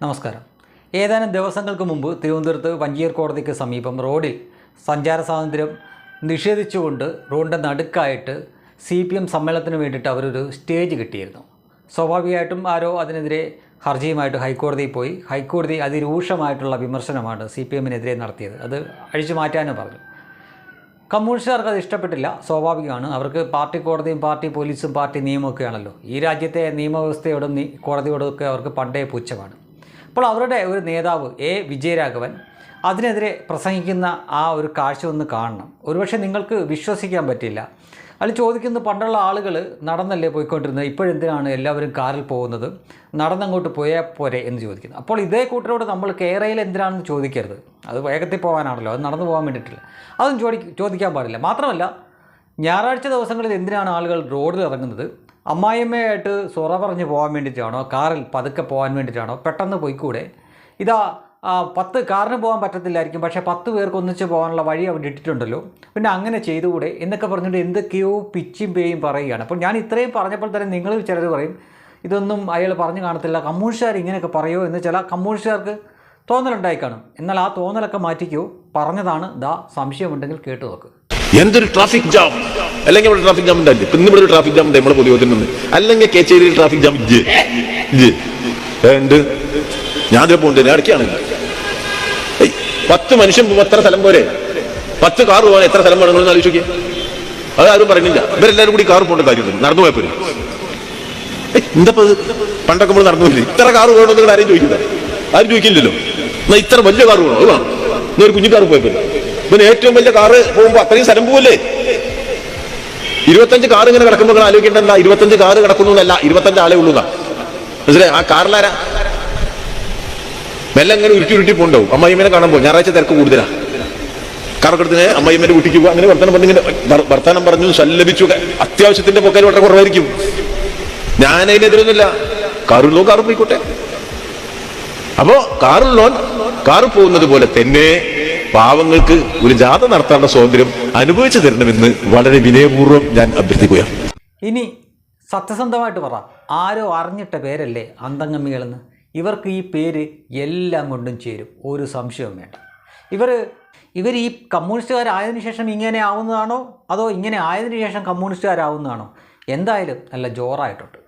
നമസ്കാരം. ഏതാനും ദിവസങ്ങൾക്ക് മുമ്പ് തിരുവനന്തപുരത്ത് വഞ്ചിയൂർ കോടതിക്ക് സമീപം റോഡിൽ സഞ്ചാര സ്വാതന്ത്ര്യം നിഷേധിച്ചുകൊണ്ട് റോഡിന്റെ നടുക്കായിട്ട് സി പി എം സമ്മേളനത്തിന് വേണ്ടിയിട്ട് അവരൊരു സ്റ്റേജ് കിട്ടിയിരുന്നു. സ്വാഭാവികമായിട്ടും ആരോ അതിനെതിരെ ഹർജിയുമായിട്ട് ഹൈക്കോടതിയിൽ പോയി. ഹൈക്കോടതി അതിരൂക്ഷമായിട്ടുള്ള വിമർശനമാണ് സി പി എമ്മിനെതിരെ നടത്തിയത്. അത് അഴിച്ചു മാറ്റാനും പറഞ്ഞു. കമ്മ്യൂണിസ്റ്റുകാർക്ക് അത് ഇഷ്ടപ്പെട്ടില്ല. സ്വാഭാവികമാണ്. അവർക്ക് പാർട്ടി കോടതിയും പാർട്ടി പോലീസും പാർട്ടി നിയമമൊക്കെയാണല്ലോ. ഈ രാജ്യത്തെ നിയമവ്യവസ്ഥയോടും കോടതിയോടും ഒക്കെ അവർക്ക് പണ്ടേ പുച്ഛമാണ്. അപ്പോൾ അവരുടെ ഒരു നേതാവ് എ. വിജയരാഘവൻ അതിനെതിരെ പ്രസംഗിക്കുന്ന ആ ഒരു കാഴ്ച ഒന്ന് കാണണം. ഒരുപക്ഷെ നിങ്ങൾക്ക് വിശ്വസിക്കാൻ പറ്റില്ല. അതിൽ ചോദിക്കുന്നത് പണ്ടുള്ള ആളുകൾ നടന്നല്ലേ പോയിക്കൊണ്ടിരുന്നത്? ഇപ്പോഴെന്തിനാണ് എല്ലാവരും കാറിൽ പോകുന്നത്? നടന്നങ്ങോട്ട് പോയാൽ പോരെ എന്ന് ചോദിക്കുന്നത് അപ്പോൾ ഇതേ കൂട്ടരോട് നമ്മൾ കേരയിൽ എന്തിനാണെന്ന് ചോദിക്കരുത്. അത് വേഗത്തിൽ പോകാനാണല്ലോ. അത് നടന്നു പോകാൻ വേണ്ടിയിട്ടില്ല. അതും ചോദി ചോദിക്കാൻ പാടില്ല. മാത്രമല്ല ഞായറാഴ്ച ദിവസങ്ങളിൽ എന്തിനാണ് ആളുകൾ റോഡിൽ ഇറങ്ങുന്നത്? അമ്മായിയമ്മയായിട്ട് സൊറ പറഞ്ഞ് പോകാൻ വേണ്ടിയിട്ടാണോ കാറിൽ പതുക്കെ പോകാൻ വേണ്ടിയിട്ടാണോ പെട്ടെന്ന് പോയിക്കൂടെ? ഇതാ പത്ത് കാറിന് പോകാൻ പറ്റത്തില്ലായിരിക്കും പക്ഷേ പത്ത് പേർക്ക് ഒന്നിച്ച് പോകാനുള്ള വഴി അവിടെ ഇട്ടിട്ടുണ്ടല്ലോ. പിന്നെ അങ്ങനെ ചെയ്തുകൂടെ? എന്നൊക്കെ പറഞ്ഞിട്ട് എന്തൊക്കെയോ പിച്ചും പേയും പറയുകയാണ്. അപ്പോൾ ഞാൻ ഇത്രയും പറഞ്ഞപ്പോൾ തന്നെ നിങ്ങൾ ചിലർ പറയും ഇതൊന്നും അയാൾ പറഞ്ഞു കാണത്തില്ല കമ്മ്യൂണിസ്റ്റുകാർ ഇങ്ങനെയൊക്കെ പറയുമോ എന്ന് ചില കമ്മ്യൂണിസ്റ്റുകാർക്ക് തോന്നലുണ്ടായി കാണും. എന്നാൽ ആ തോന്നലൊക്കെ മാറ്റിക്കോ പറഞ്ഞതാണ് ദാ സംശയമുണ്ടെങ്കിൽ കേട്ടു നോക്ക്. എന്തൊരു ട്രാഫിക് ജാം അല്ലെങ്കിൽ ഇവിടെ ട്രാഫിക് ജാം ഉണ്ടായില്ലേ ഇപ്പൊ ഇവിടെ ഒരു ട്രാഫിക് ജാം ഉണ്ട് നമ്മളെ പൊതുയോഗത്തിൽ നിന്ന് അല്ലെങ്കിൽ കേച്ചേരിയിൽ ട്രാഫിക് ജാം ഇജ്ജ് ഇജ്ജ് ഞാൻ ഇതിൽ പോകുന്നുണ്ട് ഇടയ്ക്കാണ്. പത്ത് മനുഷ്യൻ എത്ര സ്ഥലം പോരെ? പത്ത് കാർ പോകാൻ എത്ര സ്ഥലം വേണം നിങ്ങൾ ആലോചിച്ച് നോക്കിയേ. അത് ആരും പറയുന്നില്ല. ഇവരെല്ലാവരും കൂടി കാർ പോകേണ്ട കാര്യമില്ല നടന്നു പോയപ്പോ എന്താ പണ്ടൊക്കെ നമ്മൾ നടന്നു പോയി ഇത്ര കാർ വേണമെന്ന് ആരെയും ചോദിക്കില്ല ആരും ചോദിക്കില്ലല്ലോ. എന്നാ ഇത്ര വലിയ കാർ വേണോ? അത് വേണം. ഇന്നൊരു കുഞ്ഞു കാർ പോയപ്പോ പിന്നെ ഏറ്റവും വലിയ കാറ് പോകുമ്പോ അത്രയും സ്ഥലം പോവല്ലേ? ഇരുപത്തഞ്ച് കാർ ഇങ്ങനെ കിടക്കുമ്പോൾ നിങ്ങൾ ആലോചിക്കേണ്ട എന്താ ഇരുപത്തഞ്ച് കാർ കിടക്കുന്നു എന്നല്ല ഇരുപത്തഞ്ച് ആളെ ഉള്ളൂ മനസ്സിലായി? ആ കാറിലാരാ? മെല്ലെ ഇങ്ങനെ ഉരുട്ടി ഉരുട്ടി പോണ്ടാവും. അമ്മായിമ്മനെ കാണുമ്പോൾ ഞായറാഴ്ച തിരക്ക് കൂടുതലാ. കാറക്കെടുത്തിന് അമ്മായിമ്മന്റെ കുട്ടിക്ക് പോകുക അങ്ങനെ വർത്തമാനം പറഞ്ഞിങ്ങനെ ഇങ്ങനെ വർത്തമാനം പറഞ്ഞു സല്ലപിച്ചു അത്യാവശ്യത്തിന്റെ പൊക്കയിൽ വളരെ കുറവായിരിക്കും. ഞാൻ അതിനെതിരൊന്നുമില്ല. കാറുള്ളോ കാറ് പോയിക്കോട്ടെ. അപ്പോ കാറുള്ളോൻ കാറ് പോകുന്നത് പോലെ തന്നെ പാവങ്ങൾക്ക് ഒരു ജാഥ നടത്താനുള്ള സ്വാതന്ത്ര്യം അനുഭവിച്ചു തരണമെന്ന് വളരെ വിനയപൂർവം ഞാൻ അഭ്യർത്ഥിക്കുകയാണ്. ഇനി സത്യസന്ധമായിട്ട് പറ. ആരോ അറിഞ്ഞിട്ട പേരല്ലേ അന്തംഗമ്മികളെന്ന്? ഇവർക്ക് ഈ പേര് എല്ലാം കൊണ്ടും ചേരും. ഒരു സംശയവും വേണ്ട. ഇവർ ഇവർ ഈ കമ്മ്യൂണിസ്റ്റുകാരായതിനു ശേഷം ഇങ്ങനെ ആവുന്നതാണോ? അതോ ഇങ്ങനെ ആയതിനു ശേഷം കമ്മ്യൂണിസ്റ്റുകാരാവുന്നതാണോ? എന്തായാലും നല്ല ജോറായിട്ടുണ്ട്.